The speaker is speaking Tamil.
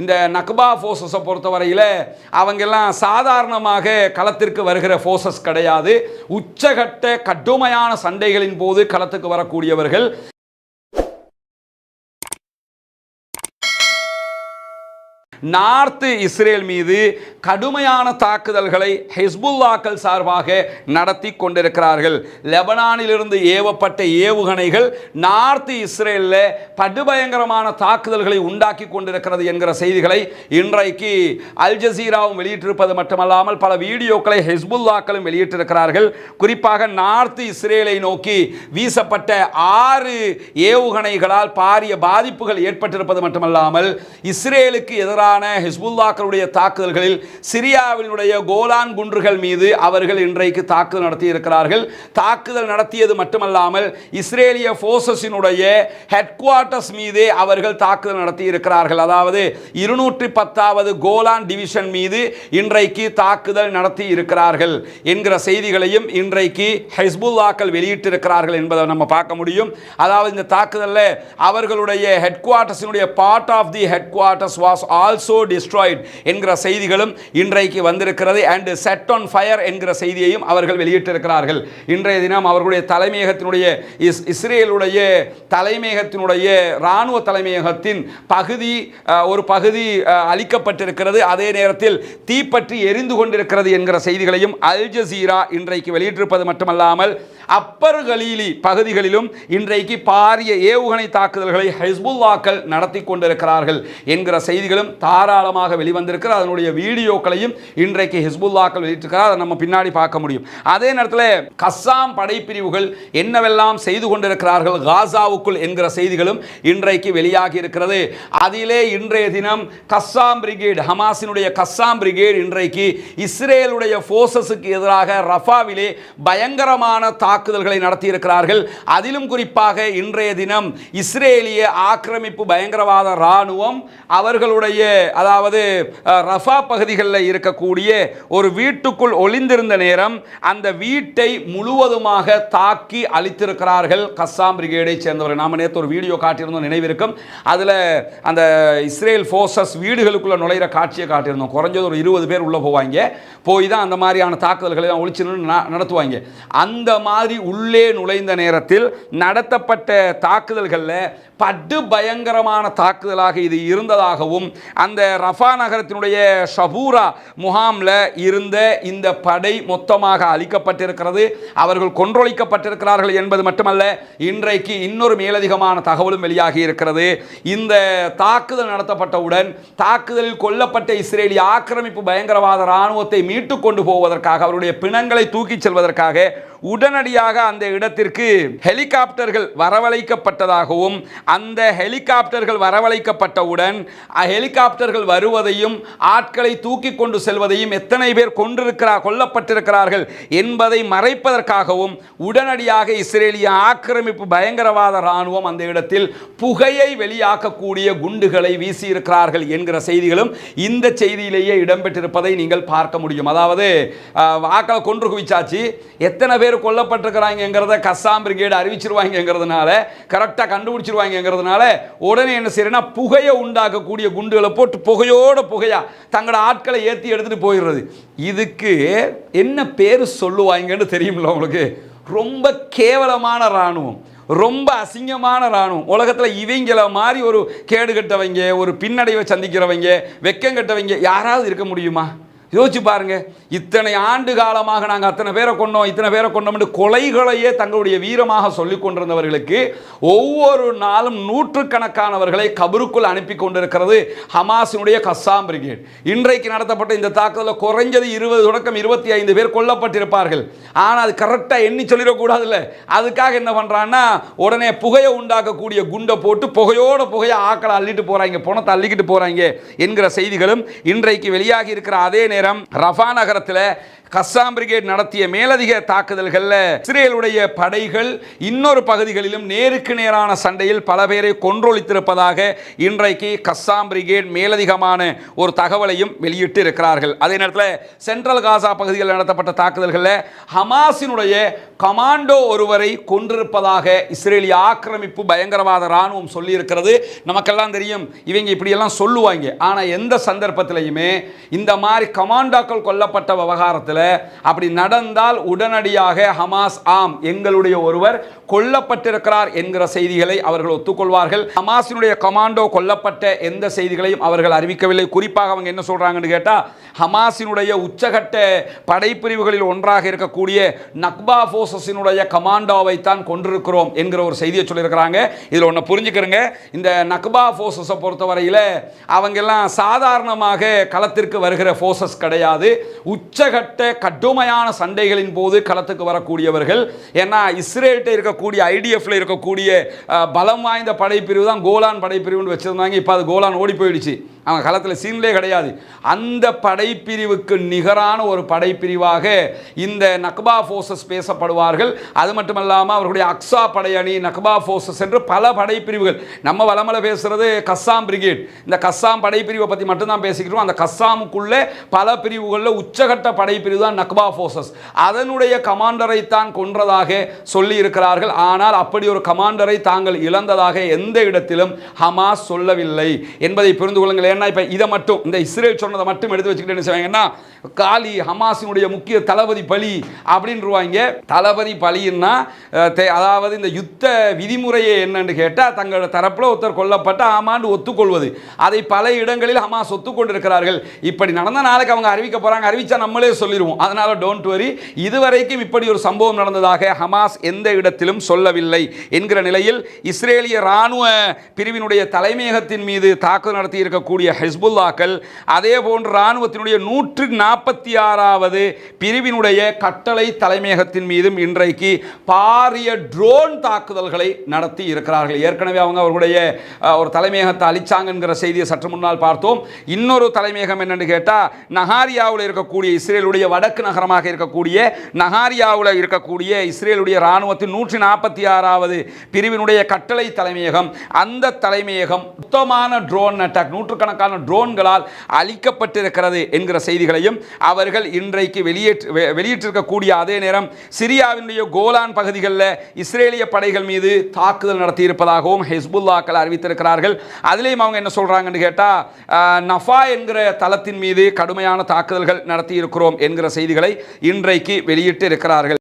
இந்த நக்பா ஃபோர்ஸஸை பொறுத்தவரையில் அவங்கெல்லாம் சாதாரணமாக களத்திற்கு வருகிற ஃபோர்ஸஸ் கிடையாது. உச்சகட்ட கடுமையான சண்டைகளின் போது களத்துக்கு வரக்கூடியவர்கள் நார்த்து இஸ்ரேல் மீது கடுமையான தாக்குதல்களை ஹெஸ்புல்லாக்கள் சார்பாக நடத்தி கொண்டிருக்கிறார்கள். லெபனானிலிருந்து ஏவப்பட்ட ஏவுகணைகள் நார்த்து இஸ்ரேலில் படுபயங்கரமான தாக்குதல்களை உண்டாக்கி கொண்டிருக்கிறது என்கிற செய்திகளை இன்றைக்கு அல் ஜசீராவும் வெளியிட்டிருப்பது மட்டுமல்லாமல் பல வீடியோக்களை ஹெஸ்புல்லாக்களும் வெளியிட்டிருக்கிறார்கள். குறிப்பாக நார்த்து இஸ்ரேலை நோக்கி வீசப்பட்ட ஆறு ஏவுகணைகளால் பாரிய பாதிப்புகள் ஏற்பட்டிருப்பது மட்டுமல்லாமல் இஸ்ரேலுக்கு எதிராக எதிரான ஹிஸ்புல்லாக்களுடைய தாக்குதல்களில் சிரியாவினுடைய கோலான் குன்றுகள் மீது அவர்கள் இன்றைக்கு தாக்குதல் நடத்தி இருக்கிறார்கள் தாக்குதல் நடத்தியது மட்டுமல்லாமல் இஸ்ரேலிய ஃபோர்ஸஸினுடைய ஹெட் குவார்ட்டர்ஸ் மீதே அவர்கள் தாக்குதல் நடத்தி இருக்கிறார்கள் அதாவது இருநூற்றி பத்தாவது கோலான் டிவிஷன் மீது இன்றைக்கு தாக்குதல் நடத்தி இருக்கிறார்கள் என்கிற செய்திகளையும் இன்றைக்கு ஹிஸ்புல்லாக்கள் வெளியிட்டிருக்கிறார்கள் என்பதை நம்ம பார்க்க முடியும். அதாவது இந்த தாக்குதலில் அவர்களுடைய ஹெட் குவார்ட்டர்ஸினுடைய part of the headquarters was all also destroyed என்கிற செய்திகளும் இன்றைக்கு வந்திருக்கிறது. அண்ட் செட் ஆன் ஃபயர் என்கிற செய்தியையும் அவர்கள் வெளியிட்டிருக்கிறார்கள். இன்றைய தினம் அவர்களுடைய தலைமையகத்தினுடைய இஸ் இஸ்ரேலுடைய தலைமையகத்தினுடைய இராணுவ தலைமையகத்தின் பகுதி ஒரு பகுதி அளிக்கப்பட்டிருக்கிறது. அதே நேரத்தில் தீப்பற்றி எரிந்து கொண்டிருக்கிறது என்கிற செய்திகளையும் அல் ஜசீரா இன்றைக்கு வெளியிட்டிருப்பது மட்டுமல்லாமல் அப்பர் கலீலி பகுதிகளிலும் இன்றைக்கு பாரிய ஏவுகணை தாக்குதல்களை ஹெஸ்புல்லாக்கள் நடத்தி கொண்டிருக்கிறார்கள் என்கிற செய்திகளும் தாராளமாக வெளிவந்திருக்கிற அதனுடைய வீடியோக்களையும் இன்றைக்கு ஹிஸ்புல்லாக்கள் வெளியிட்டிருக்கிறார். அதை நம்ம பின்னாடி பார்க்க முடியும். அதே நேரத்தில் கஸ்ஸாம் படைப்பிரிவுகள் என்னவெல்லாம் செய்து கொண்டிருக்கிறார்கள் காசாவுக்குள் என்கிற செய்திகளும் இன்றைக்கு வெளியாகி இருக்கிறது. அதிலே இன்றைய தினம் கஸ்ஸாம் பிரிகேட் ஹமாஸினுடைய கஸ்ஸாம் பிரிகேட் இன்றைக்கு இஸ்ரேலுடைய ஃபோர்ஸஸுக்கு எதிராக ரஃபாவிலே பயங்கரமான தாக்குதல்களை நடத்தியிருக்கிறார்கள். அதிலும் குறிப்பாக இன்றைய தினம் இஸ்ரேலிய ஆக்கிரமிப்பு பயங்கரவாத இராணுவம் அவர்களுடைய அதாவது ரஃபா பகுதிகளில் இருக்கக்கூடிய ஒரு வீட்டுக்குள் ஒளிந்திருந்த நேரம் அந்த வீட்டை முழுவதுமாக தாக்கி அழித்திருக்கிறார்கள் கஸ்ஸாம் பிரிகேடை சேர்ந்தவர்கள். நாம நேற்று ஒரு வீடியோ காட்டியிருந்தோம் நினைவிருக்கும். அதில் அந்த இஸ்ரேல் ஃபோர்ஸஸ் வீடுகளுக்குள்ள நுழையிற காட்சியை காட்டியிருந்தோம். குறைஞ்சது ஒரு இருபது பேர் உள்ளே போவாங்க. போய் தான் அந்த மாதிரியான தாக்குதல்களை ஒழிச்சு நடத்துவாங்க. அந்த மாதிரி உள்ளே நுழைந்த நேரத்தில் நடத்தப்பட்ட தாக்குதல்களில் படு பயங்கரமான தாக்குதலாக இது இருந்ததாகவும் அந்த ரஃபா நகரத்தினுடைய ஷபூரா முகாமில் இருந்த இந்த படை மொத்தமாக அழிக்கப்பட்டிருக்கிறது. அவர்கள் கொன்றொழிக்கப்பட்டிருக்கிறார்கள் என்பது மட்டுமல்ல இன்றைக்கு இன்னொரு மேலதிகமான தகவலும் வெளியாகி இருக்கிறது. இந்த தாக்குதல் நடத்தப்பட்டவுடன் தாக்குதலில் கொல்லப்பட்ட இஸ்ரேலிய ஆக்கிரமிப்பு பயங்கரவாத இராணுவத்தை மீட்டு கொண்டு போவதற்காக அவருடைய பிணங்களை தூக்கிச் செல்வதற்காக உடனடியாக அந்த இடத்திற்கு ஹெலிகாப்டர்கள் வரவழைக்கப்பட்டதாகவும் அந்த ஹெலிகாப்டர்கள் வரவழைக்கப்பட்டவுடன் ஹெலிகாப்டர்கள் வருவதையும் ஆட்களை தூக்கி கொண்டு செல்வதையும் எத்தனை பேர் கொண்டிருக்கிறார் கொல்லப்பட்டிருக்கிறார்கள் என்பதை மறைப்பதற்காகவும் உடனடியாக இஸ்ரேலிய ஆக்கிரமிப்பு பயங்கரவாத இராணுவம் அந்த இடத்தில் புகையை வெளியாக்கக்கூடிய குண்டுகளை வீசியிருக்கிறார்கள் என்கிற செய்திகளும் இந்த செய்தியிலேயே இடம்பெற்றிருப்பதை நீங்கள் பார்க்க முடியும். அதாவது வாக்களை கொன்று குவிச்சாச்சு. எத்தனை பேர் கொல்லப்பட்டிருக்கிறாங்கிறத கஸ்ஸாம் பிரிகேடு அறிவிச்சிருவாங்கிறதுனால கரெக்டாக கண்டுபிடிச்சிருவாங்கிறதுனால உடனே என்ன செய்யறேன்னா புகையை உண்டாக்கக்கூடிய குண்டுகளை போட்டு புகையோட புகையா தங்களோட ஆட்களை ஏற்றி எடுத்துட்டு போயிடுறது. இதுக்கு என்ன பேர் சொல்லுவாங்கன்னு தெரியுமில்ல உங்களுக்கு? ரொம்ப கேவலமான இராணுவம் ரொம்ப அசிங்கமான இராணுவம். உலகத்தில் இவங்கள மாதிரி ஒரு கேடு கட்டவங்க ஒரு பின்னடைவை சந்திக்கிறவங்க வெக்கம் கட்டவங்க யாராவது இருக்க முடியுமா? யோசிச்சு பாருங்க. இத்தனை ஆண்டு காலமாக நாங்கள் அத்தனை பேரை கொண்டோம் இத்தனை பேரை கொண்டோம்னு கொலைகளையே தங்களுடைய வீரமாக சொல்லிக் கொண்டிருந்தவர்களுக்கு ஒவ்வொரு நாளும் நூற்றுக்கணக்கானவர்களை கபருக்குள் அனுப்பி கொண்டிருக்கிறது ஹமாஸினுடைய கஸ்ஸாம் பிரிகேட். இன்றைக்கு நடத்தப்பட்ட இந்த தாக்குதலில் குறைஞ்சது இருபது தொடக்கம் இருபத்தி ஐந்து பேர் கொல்லப்பட்டிருப்பார்கள். ஆனால் அது கரெக்டாக எண்ணி சொல்லிடக்கூடாதுல்ல. அதுக்காக என்ன பண்ணுறான்னா உடனே புகையை உண்டாக்கக்கூடிய குண்டை போட்டு புகையோட புகையை ஆக்களை அள்ளிட்டு போகிறாங்க பணத்தை அள்ளிக்கிட்டு போகிறாங்க என்கிற செய்திகளும் இன்றைக்கு வெளியாகி இருக்கிற அதே நேரம் நேரம் ரஃபா நகரத்தில் கஸ்ஸாம் பிரிகேட் நடத்திய மேலதிக தாக்குதல்களில் இஸ்ரேலுடைய படைகள் இன்னொரு பகுதிகளிலும் நேருக்கு நேரான சண்டையில் பல பேரை கொன்றொழித்திருப்பதாக இன்றைக்கு கஸ்ஸாம் பிரிகேட் மேலதிகமான ஒரு தகவலையும் வெளியிட்டு இருக்கிறார்கள் அதே நேரத்தில் சென்ட்ரல் காசா பகுதியில் நடத்தப்பட்ட தாக்குதல்களில் ஹமாஸினுடைய கமாண்டோ ஒருவரை கொன்றிருப்பதாக இஸ்ரேலிய ஆக்கிரமிப்பு பயங்கரவாத இராணுவம் சொல்லியிருக்கிறது. நமக்கெல்லாம் தெரியும். இவங்க இப்படியெல்லாம் சொல்லுவாங்க. ஆனால் எந்த சந்தர்ப்பத்திலையுமே இந்த மாதிரி கமாண்டாக்கள் கொல்லப்பட்ட விவகாரத்தில் அப்படி நடந்தால் உடனடியாக ஹமாஸ் ஆம் எங்களுடைய ஒருவர் கொல்லப்பட்டிருக்கிறார் என்கிற செய்திகளை அவர்கள் ஒத்துக்கொள்வார்கள். ஹமாஸினுடைய கமாண்டோ கொல்லப்பட்ட எந்த செய்திகளையும் அவர்கள் அறிவிக்கவில்லை. குறிப்பாக அவங்க என்ன சொல்கிறாங்கன்னு கேட்டால் ஹமாஸினுடைய உச்சகட்ட படைப்பிரிவுகளில் ஒன்றாக இருக்கக்கூடிய நக்பா ஃபோர்ஸஸினுடைய கமாண்டோவை தான் கொண்டிருக்கிறோம் என்கிற ஒரு செய்தியை சொல்லியிருக்கிறாங்க. இதில் ஒன்று புரிஞ்சுக்கிறங்க. இந்த நக்பா ஃபோர்ஸஸை பொறுத்தவரையில் அவங்கெல்லாம் சாதாரணமாக களத்திற்கு வருகிற ஃபோர்ஸஸ் கிடையாது. உச்சகட்ட கடுமையான சண்டைகளின் போது களத்துக்கு வரக்கூடியவர்கள் ஏன்னா இஸ்ரேல்கிட்ட இருக்கக்கூடிய ஐடிஎஃப்ல இருக்கக்கூடிய பலம் வாய்ந்த படைப்பிரிவு தான் கோலான் படைப்பிரிவுன்னு வச்சிருந்தாங்க. இப்போ அது கோலான் ஓடி போயிடுச்சு. அவங்க களத்தில் சீன்லே கிடையாது. அந்த படைப்பிரிவுக்கு நிகரான ஒரு படைப்பிரிவாக இந்த நக்பா ஃபோர்ஸஸ் பேசப்படுவார்கள். அது மட்டுமல்லாமல் அவர்களுடைய அக்ஸா படையணி நக்பா ஃபோர்ஸஸ் என்று பல படைப்பிரிவுகள். நம்ம வளமலை பேசுறது கஸ்ஸாம் பிரிகேட். இந்த கஸ்ஸாம் படைப்பிரிவை பற்றி மட்டும்தான் பேசிக்கிட்டோம் அந்த கஸ்ஸாமுக்குள்ளே பல பிரிவுகளில் உச்சகட்ட படைப்பிரிவு தான் நக்பா ஃபோர்ஸஸ் அதனுடைய கமாண்டரை தான் கொன்றதாக சொல்லி இருக்கிறார்கள் ஆனால் அப்படி ஒரு கமாண்டரை தாங்கள் இழந்ததாக எந்த இடத்திலும் ஹமாஸ் சொல்லவில்லை என்பதை புரிந்து கொள்ளுங்கள். ஏன்னா இப்போ இதை மட்டும் இந்த இஸ்ரேல் சொன்னதை மட்டும் எடுத்து வச்சுக்கிட்டு என்ன செய்வாங்கன்னா காலி ஹமாஸினுடைய முக்கிய தளபதி பலி அப்படின்றவாங்க. தளபதி பலின்னா தே- அதாவது இந்த யுத்த விதிமுறையே என்னன்னு கேட்டால் தங்களோட தரப்பில் ஒருத்தர் கொல்லப்பட்ட ஆமாண்டு ஒத்துக்கொள்வது. அதை பல இடங்களில் ஹமாஸ் ஒத்துக்கொண்டிருக்கிறார்கள். இப்படி நடந்த நாளைக்கு அவங்க அறிவிக்க போறாங்க அறிவித்தா நம்மளே சொல்லிடுவோம் அதனால டோன்ட் வரி இதுவரைக்கும் இப்படி ஒரு சம்பவம் நடந்ததாக ஹமாஸ் எந்த இடத்திலும் சொல்லவில்லை என்கிற நிலையில் இஸ்ரேலிய ராணுவ பிரிவினுடைய தலைமையகத்தின் மீது தாக்குதல் நடத்தி இருக்கக்கூடிய ஹெஸ்புல்லாக்கள் அதே போன்று ராணுவத்தினுடைய நூற்று நாற்பத்தி ஆறாவது பிரிவினுடைய கட்டளை தலைமையகத்தின் மீதும் இன்றைக்கு பாரிய ட்ரோன் தாக்குதல்களை நடத்தி இருக்கிறார்கள் ஏற்கனவே அவங்க அவர்களுடைய ஒரு தலைமையகத்தை அழிச்சாங்கங்கிற செய்தியை சற்று முன்னால் பார்த்தோம். இன்னொரு தலைமையகம் என்னன்னு கேட்டால் நகாரியாவில் இருக்கக்கூடிய இஸ்ரேலுடைய வடக்கு நகரமாக இருக்கக்கூடிய நகாரியாவில் இருக்கக்கூடிய இஸ்ரேலுடைய இராணுவத்தின் நூற்றி நாற்பத்தி ஆறாவது பிரிவினுடைய கட்டளை தலைமையகம். அந்த தலைமையகம் சுத்தமான ட்ரோன் அட்டாக் நூற்றுக்கணக்கான ட்ரோன்களால் அழிக்கப்பட்டிருக்கிறது என்கிற செய்திகளையும் அவர்கள் இன்றைக்கு வெளியேற்று வெளியிட்டிருக்கக்கூடிய அதே நேரம் சிரியாவினுடைய கோலான் பகுதிகளில் இஸ்ரேலிய படைகள் மீது தாக்குதல் நடத்தியிருப்பதாகவும் ஹெஸ்புல்லாக்கள் அறிவித்திருக்கிறார்கள். அதிலேயும் அவங்க என்ன சொல்கிறாங்கன்னு கேட்டால் நஃபா என்கிற தளத்தின் மீது கடுமையான தாக்குதல்கள் நடத்தியிருக்கிறோம் என்கிற செய்திகளை இன்றைக்கு வெளியிட்டு இருக்கிறார்கள்